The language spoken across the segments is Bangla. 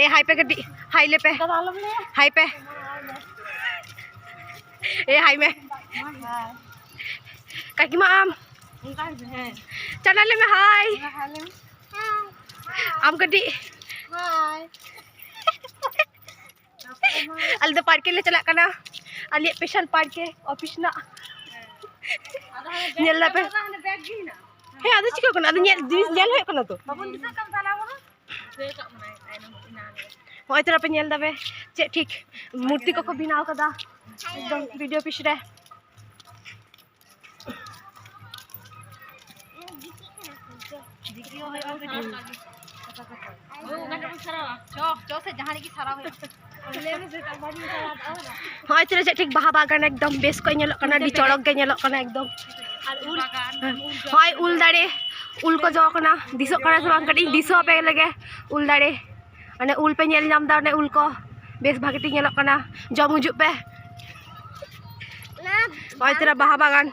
এ হাই পে গডি হাই লে পে। এ হাই মে। কাকিমা আম। हाई पे ए हाई में काकी माँ आम चैनल में हाय आम गड्डी अल दो पार्क ले चला कना अली स्पेशल पार्क के ऑफिस ना nyel na pe he ada chiko kana ada nyel dis nyel hoy kana to hoy tera pe nyel dabe che ठीक मूर्ति को को बनाव कदा एकदम वीडियो पिछ रे हाँ चे ठीक बहा बागान एकदम बेस को चड़क एकदम। उल दारे उल को जोना दिसोना पे लगे उल दारे मैंने उल पे नाम उल को बेस भागेटी जम उजु पे। हाँ चे बहा बागान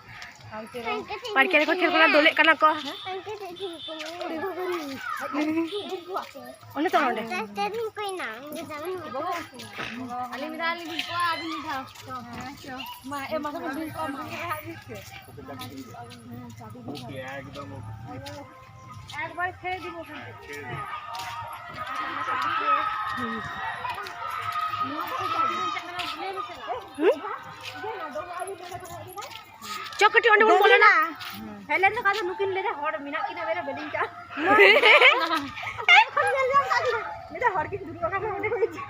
পাড়কের কো খেলকোনা দোলে কানা কো ওনে হ্যাঁ? তো ওনে একবার খেয়ে দিব ಚೊಕ್ಕಟಿ ಹೊಂಡಿ ಉಣ್ಕೊಳ್ಳೋಣ ಎಲ್ಲಂದ್ರೆ ಕಾದ ನುಕಿನ್ಲೇರೆ ಹೊರ ಮಿನಾಕಿನ ಬೇರೆ ಬೆಲಿಂಚ ನಿದ ಹೊರಗೆ ದುರ್ವಾಗ ಹೊಡೆ ಹೋಯ್ತು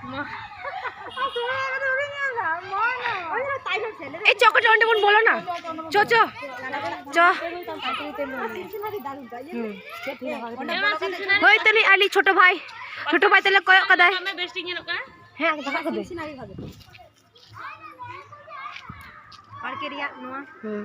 এই চকটি অন্ডে মন বলো না চ চ হই তাহলে আলি ছোট ভাই ছোট ভাই তাহলে কয় কাদায় হ্যাঁ দেখা কবে নোয়া হুম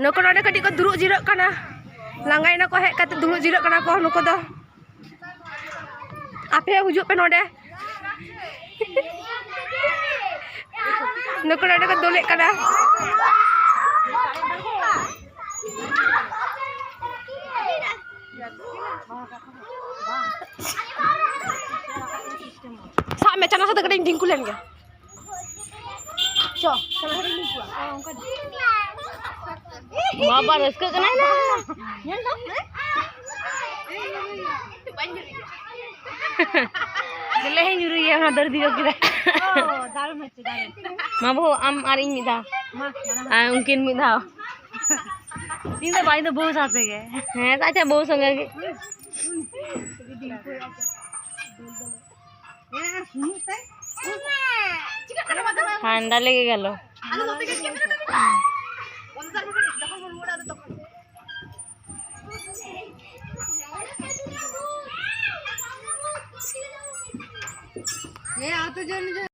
ᱱᱩᱠᱩ ᱱᱚᱰᱮ ᱠᱟᱹᱴᱤᱡ ᱠᱚ ᱫᱩᱲᱩᱵ ᱡᱤᱨᱟᱹᱜ ᱠᱟᱱᱟ ᱞᱟᱸᱜᱟᱭᱮᱱᱟ ᱠᱚ ᱦᱮᱡ ᱠᱟᱛᱮ ᱫᱩᱲᱩᱵ ᱡᱤᱨᱟᱹᱜ ᱠᱟᱱᱟ ᱠᱚ ᱱᱩᱠᱩ ᱫᱚ ᱟᱯᱮ ᱦᱚᱸ ᱦᱤᱡᱩᱜ ᱯᱮ ᱱᱚᱰᱮ ᱱᱩᱠᱩ ᱱᱚᱰᱮ ᱠᱚ ᱫᱩᱞᱮᱜ ᱠᱟᱱᱟ ᱥᱟᱵ ᱢᱮ ᱪᱟᱱᱟ ᱥᱟᱛᱮ ᱠᱟᱹᱴᱤᱡ ᱰᱷᱤᱝᱠᱩ ᱞᱮᱱ ᱜᱮ ᱪᱚ ᱪᱟᱱᱟ ᱥᱟᱛᱮ ᱰᱷᱤᱝᱠᱩ বাবা बाबा रस का करना ना यार तो पंजरी ले ही ज़रूरी है हाँ दर्द दियो किधर दार में चिदार माँ बहु आम आरी नहीं था माँ उनके नहीं था से पाँच तो, तो बहु साथ गए हैं हाँ, तो अच्छा, साथ बहु संग गए हाँ। डालेगे क्या কতজন